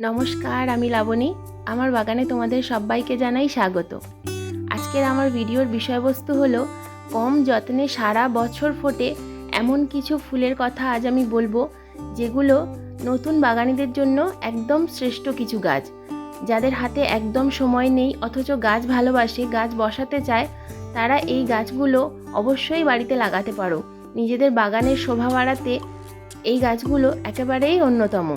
নমস্কার, আমি লাবণী। আমার বাগানে তোমাদের সবাইকে জানাই স্বাগত। আজকের আমার ভিডিওর বিষয়বস্তু হলো, কম যত্নে সারা বছর ফোটে এমন কিছু ফুলের কথা আজ আমি বলব, যেগুলো নতুন বাগানিদের জন্য একদম শ্রেষ্ঠ কিছু গাছ। যাদের হাতে একদম সময় নেই, অথচ গাছ ভালোবাসে, গাছ বসাতে চায়, তারা এই গাছগুলো অবশ্যই বাড়িতে লাগাতে পারো। নিজেদের বাগানের শোভা বাড়াতে এই গাছগুলো একেবারেই অন্যতম।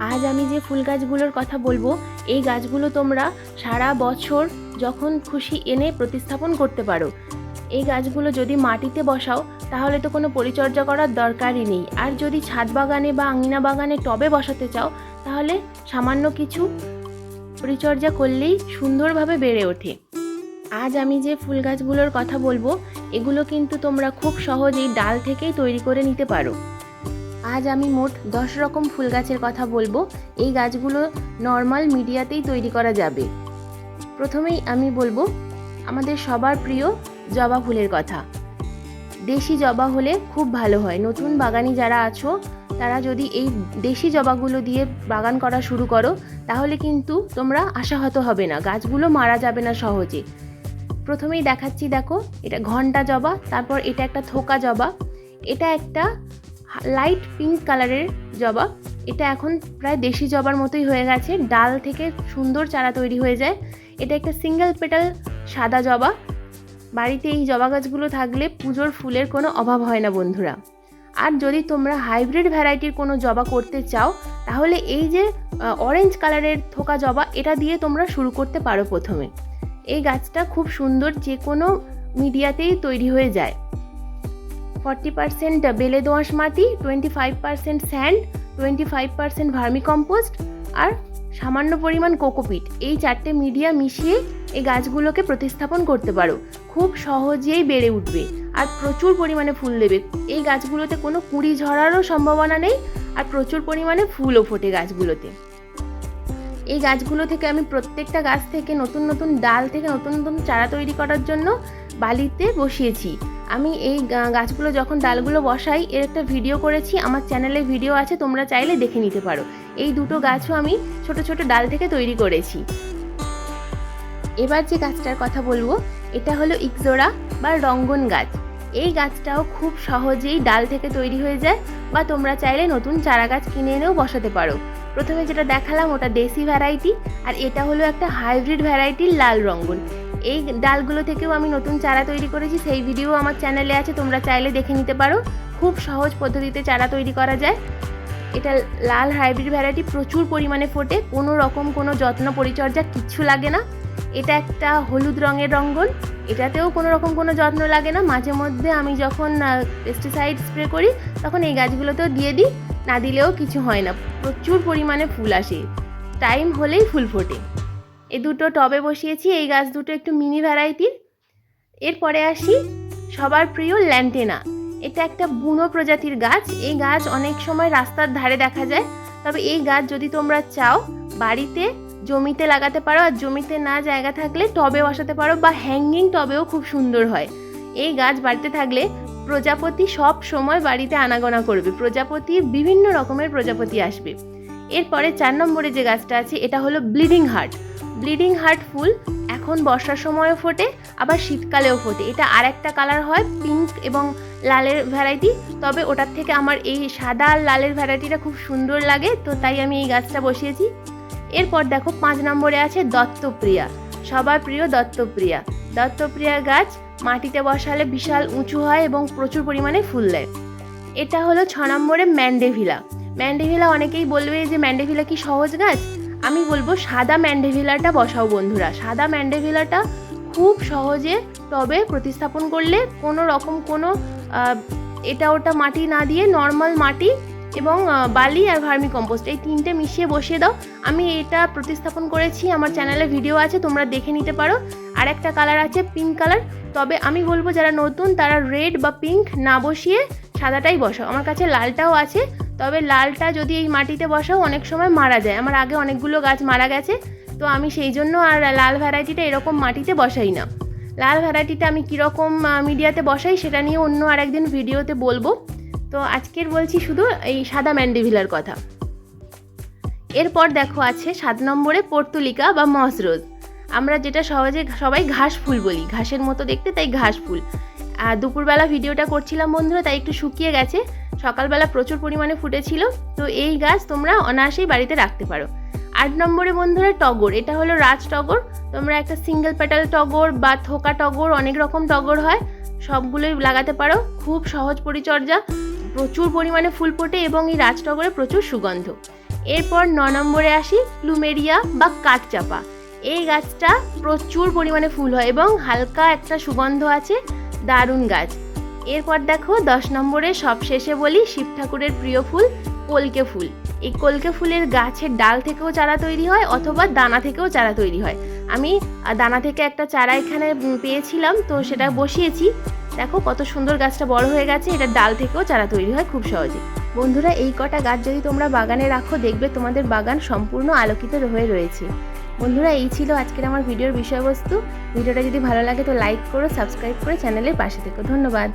আজ আমি যে ফুল গাছগুলোর কথা বলব, এই গাছগুলো তোমরা সারা বছর যখন খুশি এনে প্রতিস্থাপন করতে পারো। এই গাছগুলো যদি মাটিতে বসাও, তাহলে তো কোনো পরিচর্যা করার দরকারই নেই। আর যদি ছাদ বাগানে বা আঙিনা বাগানে টবে বসাতে চাও, তাহলে সামান্য কিছু পরিচর্যা করলেই সুন্দরভাবে বেড়ে ওঠে। আজ আমি যে ফুল গাছগুলোর কথা বলব, এগুলো কিন্তু তোমরা খুব সহজেই ডাল থেকেই তৈরি করে নিতে পারো। আজ আমি মোট দশ রকম ফুল গাছের কথা বলব। এই গাছগুলো নর্মাল মিডিয়াতেই তৈরি করা যাবে। প্রথমেই আমি বলব, আমাদের সবার প্রিয় জবা ফুলের কথা। দেশি জবা হলে খুব ভালো হয়। নতুন বাগানি যারা আছো, তারা যদি এই দেশি জবাগুলো দিয়ে বাগান করা শুরু করো, তাহলে কিন্তু তোমরা আশাহত হবে না। গাছগুলো মারা যাবে না সহজে। প্রথমেই দেখাচ্ছি, দেখো, এটা ঘণ্টা জবা, তারপর এটা একটা থোকা জবা। এটা একটা লাইট পিঙ্ক কালারের জবা। এটা এখন প্রায় দেশি জবার মতোই হয়ে গেছে। ডাল থেকে সুন্দর চারা তৈরি হয়ে যায়। এটা একটা সিঙ্গেল পেটাল সাদা জবা। বাড়িতে এই জবা গাছগুলো থাকলে পুজোর ফুলের কোনো অভাব হয় না, বন্ধুরা। আর যদি তোমরা হাইব্রিড ভ্যারাইটির কোনো জবা করতে চাও, তাহলে এই যে অরেঞ্জ কালারের থোকা জবা, এটা দিয়ে তোমরা শুরু করতে পারো প্রথমে। এই গাছটা খুব সুন্দর যে কোনো মিডিয়াতেই তৈরি হয়ে যায়। ফর্টি পার্সেন্ট বেলে দোআঁশ মাটি twenty five percent sand twenty five percent vermicompost আর সামান্য পরিমাণ কোকোপিট। এই চারটে মিডিয়া মিশিয়ে এই গাছগুলোকে প্রতিস্থাপন করতে পারো। খুব সহজেই বেড়ে উঠবে আর প্রচুর পরিমাণে ফুল দেবে। এই গাছগুলোতে কোনো কুড়ি ঝরারও সম্ভাবনা নেই আর প্রচুর পরিমাণে ফুলও ফোটে গাছগুলোতে। এই গাছগুলো থেকে আমি প্রত্যেকটা গাছ থেকে নতুন নতুন ডাল থেকে নতুন নতুন চারা তৈরি করার জন্য বালিতে বসিয়েছি। আমি এই গাছগুলো যখন ডালগুলো বসাই, এর একটা ভিডিও করেছি, আমার চ্যানেলে ভিডিও আছে, তোমরা চাইলে দেখে নিতে পারো। এই দুটো গাছও আমি ছোট ছোট ডাল থেকে তৈরি করেছি। এবার যে গাছটার কথা বলব, এটা হলো ইকজোড়া বা রঙ্গন গাছ। এই গাছটাও খুব সহজেই ডাল থেকে তৈরি হয়ে যায়, বা তোমরা চাইলে নতুন চারা গাছ কিনে এনেও বসাতে পারো। প্রথমে যেটা দেখালাম, ওটা দেশি ভ্যারাইটি আর এটা হলো একটা হাইব্রিড ভ্যারাইটির লাল রঙ্গন। এই ডালগুলো থেকেও আমি নতুন চারা তৈরি করেছি, সেই ভিডিও আমার চ্যানেলে আছে, তোমরা চাইলে দেখে নিতে পারো। খুব সহজ পদ্ধতিতে চারা তৈরি করা যায়। এটা লাল হাইব্রিড ভ্যারাইটি, প্রচুর পরিমাণে ফোটে, কোনো রকম কোনো যত্ন পরিচর্যা কিচ্ছু লাগে না। এটা একটা হলুদ রঙের রঙ্গন এটাতেও কোনো রকম কোনো যত্ন লাগে না। মাঝে মধ্যে আমি যখন পেস্টিসাইড স্প্রে করি, তখন এই গাছগুলোতেও দিয়ে দিই, না দিলেও কিছু হয় না। প্রচুর পরিমাণে ফুল আসে। টাইম হলেই ফুল ফোটে। এই দুটো টবে বসিয়েছি, এই গাছ দুটো একটু মিনি ভ্যারাইটির এরপরে আসি সবার প্রিয় ল্যান্টেনা এটা একটা বুনো প্রজাতির গাছ, এই গাছ অনেক সময় রাস্তার ধারে দেখা যায়। তবে এই গাছ যদি তোমরা চাও বাড়িতে জমিতে লাগাতে পারো আর জমিতে না জায়গা থাকলে টবে বসাতে পারো বা হ্যাঙ্গিং টবেও খুব সুন্দর হয়। এই গাছ বাড়িতে থাকলে প্রজাপতি সব সময় বাড়িতে আনাগোনা করবে। প্রজাপতি, বিভিন্ন রকমের প্রজাপতি আসবে। এরপরে চার নম্বরে যে গাছটা আছে, এটা হলো ব্লিডিং হার্ট ব্লিডিং হার্ট ফুল এখন বর্ষার সময়ও ফোটে, আবার শীতকালেও ফোটে। এটা আর একটা কালার হয়, পিঙ্ক এবং লালের ভ্যারাইটি। তবে ওটার থেকে আমার এই সাদা আর লালের ভ্যারাইটিটা খুব সুন্দর লাগে, তো তাই আমি এই গাছটা বসিয়েছি। এরপর দেখো পাঁচ নম্বরে আছে দত্তপ্রিয়া। সবার প্রিয় দত্তপ্রিয়া। দত্তপ্রিয়া গাছ মাটিতে বসালে বিশাল উঁচু হয় এবং প্রচুর পরিমাণে ফুল দেয়। এটা হলো ছ নম্বরে ম্যান্ডেভিলা। ম্যান্ডেভিলা অনেকেই বলবে যে ম্যান্ডেভিলা কি সহজ গাছ? আমি বলব সাদা ম্যান্ডেভিলাটা বসাও বন্ধুরা। সাদা ম্যান্ডেভিলাটা খুব সহজে টবে প্রতিস্থাপন করলে কোনো রকম কোনো এটা ওটা মাটি না দিয়ে নর্মাল মাটি এবং বালি আর ভার্মি কম্পোস্ট এই তিনটে মিশিয়ে বসিয়ে দাও। আমি এটা প্রতিস্থাপন করেছি, আমার চ্যানেলে ভিডিও আছে, তোমরা দেখে নিতে পারো। আর একটা কালার আছে পিঙ্ক কালার। তবে আমি বলব যারা নতুন তারা রেড বা পিঙ্ক না বসিয়ে সাদাটাই বসাও। আমার কাছে লালটাও আছে তবে লালটা যদি এই মাটিতে বসাও, অনেক সময় মারা যায়। আমার আগে অনেকগুলো গাছ মারা গেছে, তো আমি সেই জন্য আর লাল ভ্যারাইটিটা এরকম মাটিতে বসাই না। লাল ভ্যারাইটিটা আমি কীরকম মিডিয়াতে বসাই সেটা নিয়ে অন্য আর একদিন ভিডিওতে বলব। তো আজকের বলছি শুধু এই সাদা ম্যান্ডেভিলার কথা। এরপর দেখো আছে সাত নম্বরে পর্তুলিকা বা মসরোজ আমরা যেটা সহজে সবাই ঘাস ফুল বলি। ঘাসের মতো দেখতে, তাই ঘাস ফুল। আর দুপুরবেলা ভিডিওটা করছিলাম বন্ধুরা, তাই একটু শুকিয়ে গেছে। সকালবেলা প্রচুর পরিমাণে ফুটেছিল, তো এই গাছ তোমরা অনায়াসেই বাড়িতে রাখতে পারো। আট নম্বরে বন্ধুরা টগর, এটা হলো রাজ টগর। তোমরা একটা সিঙ্গেল পেটাল টগর বা থোকা টগর, অনেক রকম টগর হয়, সবগুলোই লাগাতে পারো। খুব সহজ পরিচর্যা, প্রচুর পরিমাণে ফুল ফোটে এবং এই রাজ টগরে প্রচুর সুগন্ধ। এরপর ন নম্বরে আসি, প্লুমেরিয়া বা কাঠচাপা। এই গাছটা প্রচুর পরিমাণে ফুল হয় এবং হালকা একটা সুগন্ধ আছে, দারুণ গাছ। এরপর দেখো দশ নম্বরে সব শেষে বলি শিব ঠাকুরের প্রিয় ফুল, কলকে ফুল। এই কলকে ফুলের গাছের ডাল থেকেও চারা তৈরি হয় অথবা দানা থেকেও চারা তৈরি হয়। আমি দানা থেকে একটা চারা এখানে পেয়েছিলাম, তো সেটা বসিয়েছি। দেখো কত সুন্দর গাছটা বড় হয়ে গেছে, এটা ডাল থেকেও চারা তৈরি হয় খুব সহজে। বন্ধুরা, এই কটা গাছ যদি তোমরা বাগানে রাখো, দেখবে তোমাদের বাগান সম্পূর্ণ আলোকিত হয়ে রয়েছে। বন্ধুরা, এই ছিল আজকের আমার ভিডিওর বিষয়বস্তু। ভিডিওটা যদি ভালো লাগে তো লাইক করো সাবস্ক্রাইব করে চ্যানেলের পাশে থেকো। ধন্যবাদ।